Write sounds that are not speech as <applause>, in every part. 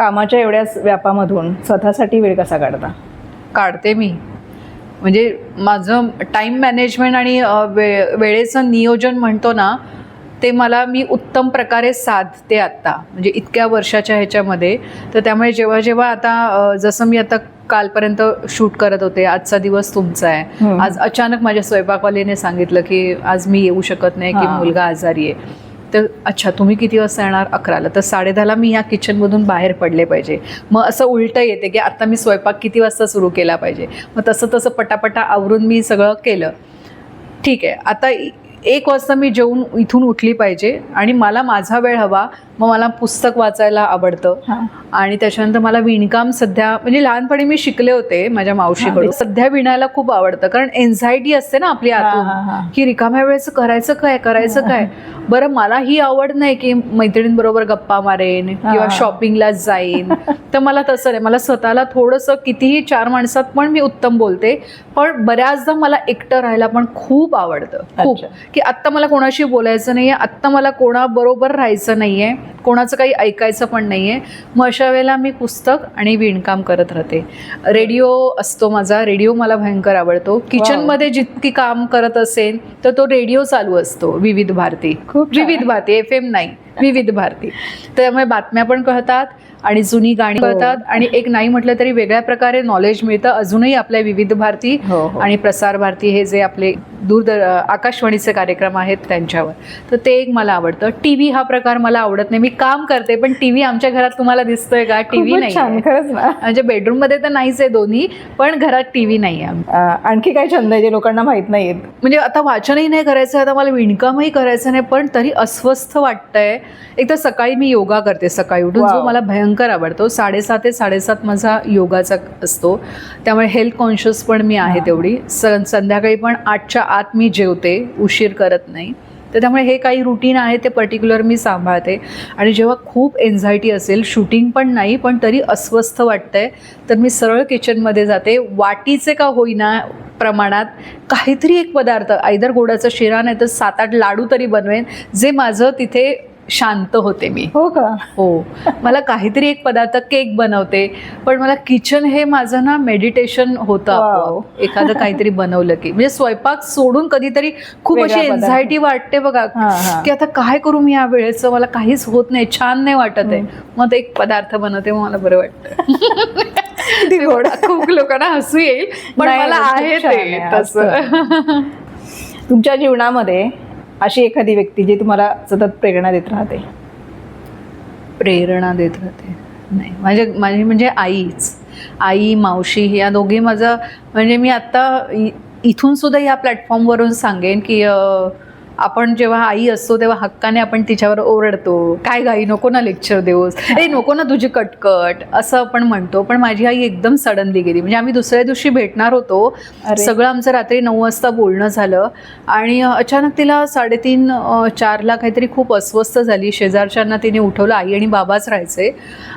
कामाच्या एवढ्याच व्यापामधून स्वतःसाठी वेळ कसा काढता? काढते मी. म्हणजे माझं टाईम मॅनेजमेंट आणि वे वेळेचं नियोजन म्हणतो ना ते मला मी उत्तम प्रकारे साधते आत्ता. म्हणजे इतक्या वर्षाच्या ह्याच्यामध्ये. तर त्यामुळे जेव्हा जेव्हा आता जसं मी आता कालपर्यंत शूट करत होते आजचा दिवस तुमचा आहे. आज अचानक माझ्या स्वयंपाकवालीने सांगितलं की आज मी येऊ शकत नाही की. मुलगा आजारी आहे. तर अच्छा तुम्ही किती वाजता येणार? अकराला. तर साडेदहाला मी या किचनमधून बाहेर पडले पाहिजे. मग असं उलटं येते की आता मी स्वयंपाक किती वाजता सुरू केला पाहिजे? मग तसं तसं पटापटा आवरून मी सगळं केलं. ठीक आहे. आता इ- एक वाजता मी जेवून इथून उठली पाहिजे आणि मला माझा वेळ हवा मग मला पुस्तक वाचायला आवडतं. आणि त्याच्यानंतर मला विणकाम सध्या म्हणजे लहानपणी मी शिकले होते माझ्या मावशीकडून. सध्या विणायला खूप आवडतं कारण एन्झायटी असते ना आपली आतून हा. की रिकाम्या वेळेचं करायचं काय करायचं काय बरं मला ही आवड नाही की मैत्रिणींबरोबर गप्पा मारेन किंवा. शॉपिंगला जाईन <laughs> तर मला तसं नाही मला स्वतःला थोडंसं कितीही चार माणसात पण मी उत्तम बोलते पण बऱ्याचदा मला एकटं राहायला पण खूप आवडतं खूप. की आत्ता मला कोणाशी बोलायचं नाहीये आत्ता मला कोणाबरोबर राहायचं नाहीये कोणाचं काही ऐकायचं पण नाहीये. मग अशा वेळेला मी पुस्तक आणि विणकाम करत राहते. रेडिओ असतो माझा रेडिओ मला भयंकर आवडतो. किचनमध्ये जितकी काम करत असेल तर तो रेडिओ चालू असतो विविध भारती. खूप. विविध भारती एफ एम नाही विविध भारती. त्यामुळे बातम्या पण कळतात आणि जुनी गाणी हो. कळतात आणि एक नाही म्हटलं तरी वेगळ्या प्रकारे नॉलेज मिळतं. अजूनही आपल्या विविध भारती हो, हो. आणि प्रसार भारती हे जे आपले दूरदर आकाशवाणीचे कार्यक्रम आहेत त्यांच्यावर. तर ते एक मला आवडतं. टी व्ही हा प्रकार मला आवडत नाही. मी काम करते पण टी व्ही आमच्या घरात तुम्हाला दिसतोय का? टी व्ही नाही म्हणजे बेडरूममध्ये तर नाहीच आहे दोन्ही पण घरात टी व्ही नाही आहे आणखी काय छंद आहे जे लोकांना माहीत नाहीत म्हणजे आता वाचनही नाही करायचं आता मला विणकामही करायचं नाही पण तरी अस्वस्थ वाटतंय. एक तर सकाळी मी योगा करते सकाळी उठून जो. मला भयंकर आवडतो. साडेसात ते साडेसात माझा योगाचा असतो. त्यामुळे हेल्थ कॉन्शियस पण मी आहे. तेवढी. स संध्याकाळी पण आठच्या आत मी जेवते उशीर करत नाही. तर त्यामुळे हे काही रुटीन आहे ते पर्टिक्युलर मी सांभाळते. आणि जेव्हा खूप एन्झायटी असेल शूटिंग पण नाही पण तरी अस्वस्थ वाटतंय तर मी सरळ किचनमध्ये जाते. वाटीचे का होईना प्रमाणात काहीतरी एक पदार्थ आयदर गोडाचा शिरा नाही तर सात आठ लाडू तरी बनवेन जे माझं तिथे शांत होते मी. हो का? हो. मला काहीतरी एक पदार्थ केक बनवते पण मला किचन हे माझं ना मेडिटेशन होतं. एखादं काहीतरी बनवलं की. म्हणजे स्वयंपाक सोडून कधीतरी खूप अशी. एन्झायटी वाटते बघा. की आता काय करू मी या वेळेचं? मला काहीच होत नाही छान नाही वाटत आहे. मग ते एक पदार्थ बनवते मला बरं वाटतं. खूप लोकांना हसू येईल पण मला ते आहे, तसं. तुमच्या जीवनामध्ये अशी एखादी व्यक्ती जी तुम्हाला सतत प्रेरणा देत राहते? प्रेरणा देत राहते. नाही. माझ्या माझी म्हणजे आईच. आई मावशी या दोघी माझं म्हणजे मी आत्ता इ- इथून सुद्धा या प्लॅटफॉर्मवरून सांगेन की आपण जेव्हा आई असतो तेव्हा हक्काने आपण तिच्यावर ओरडतो. काय गाई नको ना लेक्चर देऊस. ए नको ना तुझी कटकट. असं आपण म्हणतो. पण माझी आई एकदम सडनली गेली. म्हणजे आम्ही दुसऱ्या दिवशी भेटणार होतो. सगळं आमचं रात्री नऊ वाजता बोलणं झालं. आणि अचानक तिला साडेतीन चारला काहीतरी खूप अस्वस्थ झाली. शेजारच्यांना तिने उठवलं. आई आणि बाबाच राहायचे.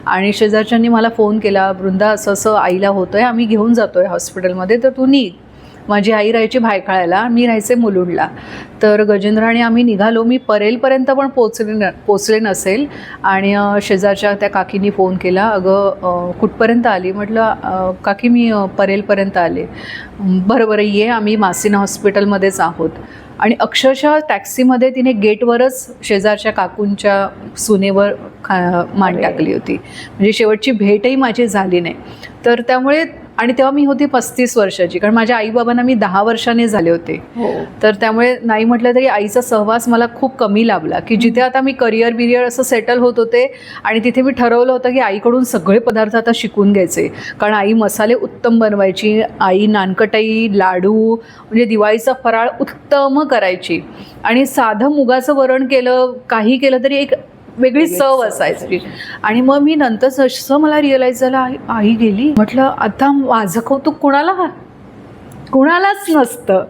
आणि शेजारच्यांनी मला फोन केला वृंदा असं असं आईला होतंय. आम्ही घेऊन जातोय हॉस्पिटलमध्ये. तर तू निघ. माझी आई राहायची भायखळ्याला मी राहायचे मुलुंडला. तर गजेंद्र आणि आम्ही निघालो. मी परेलपर्यंत पण पोचले न पोचले नसेल. आणि शेजारच्या त्या काकींनी फोन केला. अगं कुठपर्यंत आली? म्हटलं "अ, काकी मी परेलपर्यंत आले. बरं बरं ये. आम्ही मासिना हॉस्पिटलमध्येच आहोत. आणि अक्षरशः टॅक्सीमध्ये तिने गेटवरच शेजारच्या काकूंच्या सुनेवर खा मान. टाकली होती. म्हणजे शेवटची भेटही माझी झाली नाही. तर त्यामुळे आणि तेव्हा मी होती पस्तीस वर्षाची कारण माझ्या आईबाबांना मी दहा वर्षाने झाले होते. हो. तर त्यामुळे नाही म्हटलं तरी आईचा सहवास मला खूप कमी लाभला की जिथे आता मी करिअर बिरियर असं सेटल होत होते आणि तिथे मी ठरवलं होतं की आईकडून सगळे पदार्थ आता शिकून घ्यायचे. कारण आई मसाले उत्तम बनवायची आई नानकटाई लाडू म्हणजे दिवाळीचा फराळ उत्तम करायची. आणि साधं मुगाचं वरण केलं काही केलं तरी एक वेगळी चव असायची. आणि मग मी नंतर जसं मला रिअलाईज झालं आई आई गेली. म्हटलं आता माझं कौतुक कुणाला? कुणालाच नसतं.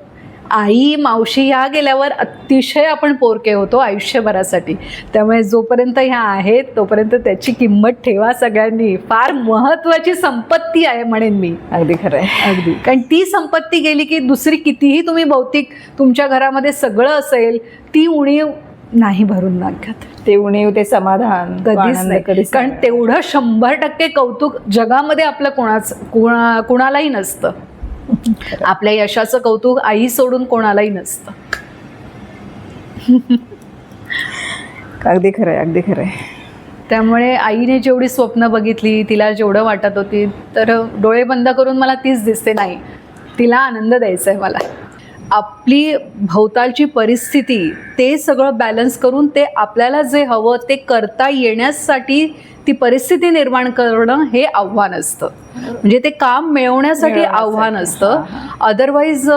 आई मावशी ह्या गेल्यावर अतिशय आपण पोरके होतो आयुष्यभरासाठी. त्यामुळे जोपर्यंत ह्या आहेत तोपर्यंत त्याची किंमत ठेवा सगळ्यांनी. फार महत्वाची संपत्ती आहे म्हणेन मी. अगदी खरं आहे. अगदी. कारण ती संपत्ती गेली की दुसरी कितीही तुम्ही भौतिक तुमच्या घरामध्ये सगळं असेल ती उणीव नाही भरून नाक्यात ते उणीव ते समाधान कधीच नाही. कारण. तेवढं शंभर टक्के कौतुक जगामध्ये आपलं कोणाच कुणा कुणालाही नसतं. <laughs> आपल्या यशाचं कौतुक आई सोडून कोणालाही नसतं. अगदी खरंय अगदी खरंय. त्यामुळे आईने जेवढी स्वप्न बघितली तिला जेवढं वाटत होती तर डोळे बंद करून मला तीच दिसते नाही. तिला आनंद द्यायचा आहे मला. आपली भोवतालची परिस्थिती ते सगळं बॅलन्स करून ते आपल्याला जे हवं ते करता येण्यासाठी ती परिस्थिती निर्माण करणं हे आव्हान असतं. म्हणजे ते काम मिळवण्यासाठी. आव्हान असतं. अदरवाईज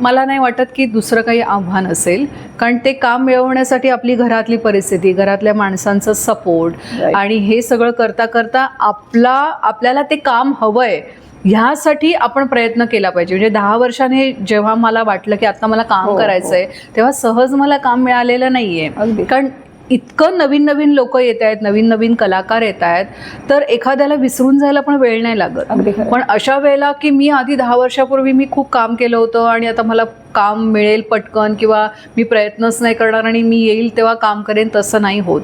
मला नाही वाटत की दुसरं काही आव्हान असेल. कारण ते काम मिळवण्यासाठी आपली घरातली परिस्थिती घरातल्या माणसांचं सपोर्ट. आणि हे सगळं करता करता आपला आपल्याला ते काम हवंय. ह्यासाठी आपण प्रयत्न केला पाहिजे म्हणजे दहा वर्षाने जेव्हा मला वाटलं की आता मला हो, काम हो. करायचंय तेव्हा सहज मला काम मिळालेलं नाहीये. कारण इतकं नवीन नवीन लोक येत आहेत नवीन नवीन कलाकार येत आहेत तर एखाद्याला विसरून जायला पण वेळ नाही लागत. पण अशा वेळेला की मी आधी दहा वर्षापूर्वी मी खूप काम केलं होतं आणि आता मला काम मिळेल पटकन किंवा मी प्रयत्नच नाही करणार आणि मी येईल तेव्हा काम करेन तसं नाही होत.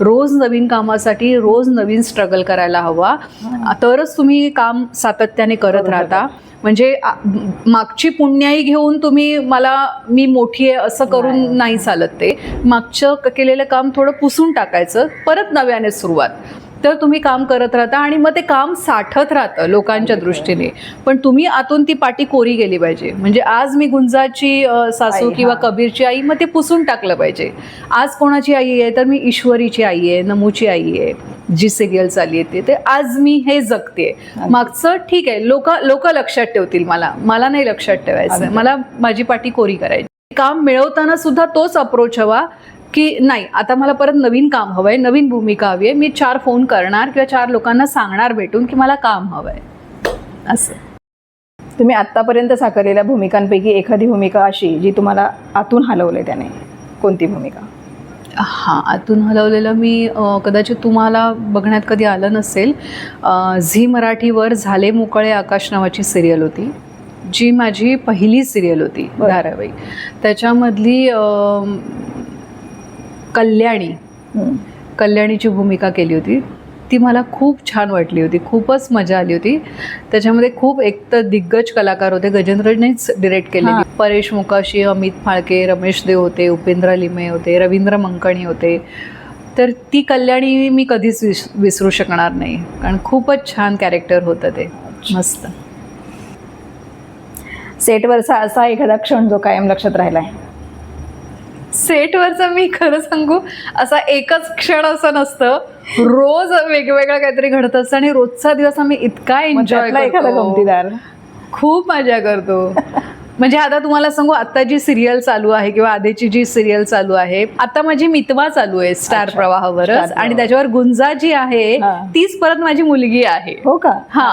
रोज नवीन कामासाठी रोज नवीन स्ट्रगल करायला हवा. तरच तुम्ही काम सातत्याने करत. राहता. म्हणजे मागची पुण्याई घेऊन तुम्ही मला मी मोठी आहे असं करून नाही. चालत ते. मागचं केलेलं काम थोडं पुसून टाकायचं. परत नव्याने सुरुवात. तर तुम्ही काम करत राहता आणि मग ते काम साठत राहतं लोकांच्या दृष्टीने. पण तुम्ही आतून ती पाटी कोरी गेली पाहिजे. म्हणजे आज मी गुंजाची सासू किंवा. कबीरची आई मग ते पुसून टाकलं पाहिजे. आज कोणाची आई आहे? तर मी ईश्वरीची आई आहे नमूची आई आहे जी सिरियल चालली येते ते आज मी हे जगते. मागचं ठीक आहे लोक लोक लक्षात ठेवतील मला. मला नाही लक्षात ठेवायचं. मला माझी पाठी कोरी करायची. काम मिळवताना सुद्धा तोच अप्रोच हवा. की नाही आता मला परत नवीन काम हवंय नवीन भूमिका हवी आहे मी चार फोन करणार किंवा चार लोकांना सांगणार भेटून की मला काम हवंय. असं. तुम्ही आतापर्यंत साकारलेल्या भूमिकांपैकी एखादी भूमिका अशी जी तुम्हाला आतून हलवलंय त्याने कोणती भूमिका? हां आतून हलवलेलं मी कदाचित तुम्हाला बघण्यात कधी आलं नसेल झी मराठीवर झाले मोकळे आकाश नावाची सिरियल होती जी माझी पहिली सिरियल होती. धारावाहिक त्याच्यामधली कल्याणी. कल्याणीची भूमिका केली होती. ती मला खूप छान वाटली होती. खूपच मजा आली होती. त्याच्यामध्ये खूप एक तर दिग्गज कलाकार होते. गजेंद्रनेच डिरेक्ट केलेली. हां. परेश मुकाशी अमित फाळके रमेश देव होते उपेंद्र लिमे होते रवींद्र मंकणी होते. तर ती कल्याणी मी कधीच विस विसरू शकणार नाही. कारण खूपच छान कॅरेक्टर होतं ते. मस्त. सेटवरचा असा एखादा क्षण जो कायम लक्षात राहिलाय? सेटवरचं मी खरं सांगू असा एकच क्षण असं नसतं. रोज वेगवेगळं काहीतरी घडत असतं आणि रोजचा दिवस आम्ही इतका एन्जॉय एखादा गमतीदार. खूप मजा करतो. म्हणजे आता तुम्हाला सांगू आता जी सिरियल चालू आहे किंवा आधीची जी सिरियल चालू आहे आता माझी मितवा चालू आहे स्टार. प्रवाहावरच आणि. त्याच्यावर गुंजा जी आहे. तीच परत माझी मुलगी आहे हो का हा.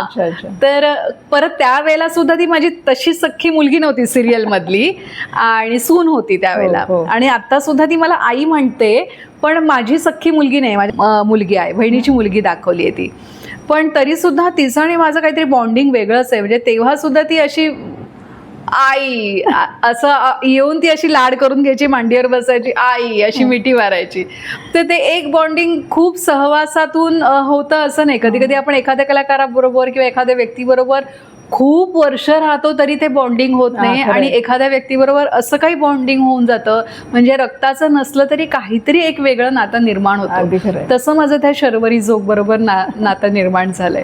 तर परत त्यावेळेला सुद्धा ती माझी तशी सख्खी मुलगी नव्हती सिरियल मधली आणि सून होती त्यावेळेला हो, हो. आणि आता सुद्धा ती मला आई म्हणते पण माझी सख्खी मुलगी नाही माझी मुलगी आहे बहिणीची मुलगी दाखवली आहे ती पण तरी सुद्धा तिचं आणि माझं काहीतरी बॉन्डिंग वेगळंच आहे म्हणजे तेव्हा सुद्धा ती अशी आई असं येऊन ती अशी लाड करून घ्यायची मांडीवर बसायची आई अशी मिठी मारायची. तर ते एक बॉन्डिंग खूप सहवासातून होतं असं नाही. कधी कधी आपण एखाद्या कलाकाराबरोबर किंवा एखाद्या व्यक्तीबरोबर खूप वर्ष राहतो तरी ते बॉन्डिंग होत नाही. आणि एखाद्या व्यक्तीबरोबर असं काही बॉन्डिंग होऊन जातं. म्हणजे रक्ताचं नसलं तरी काहीतरी एक वेगळं नातं निर्माण होतं. तसं माझं त्या शर्वरी जोग बरोबर ना नातं निर्माण झालंय.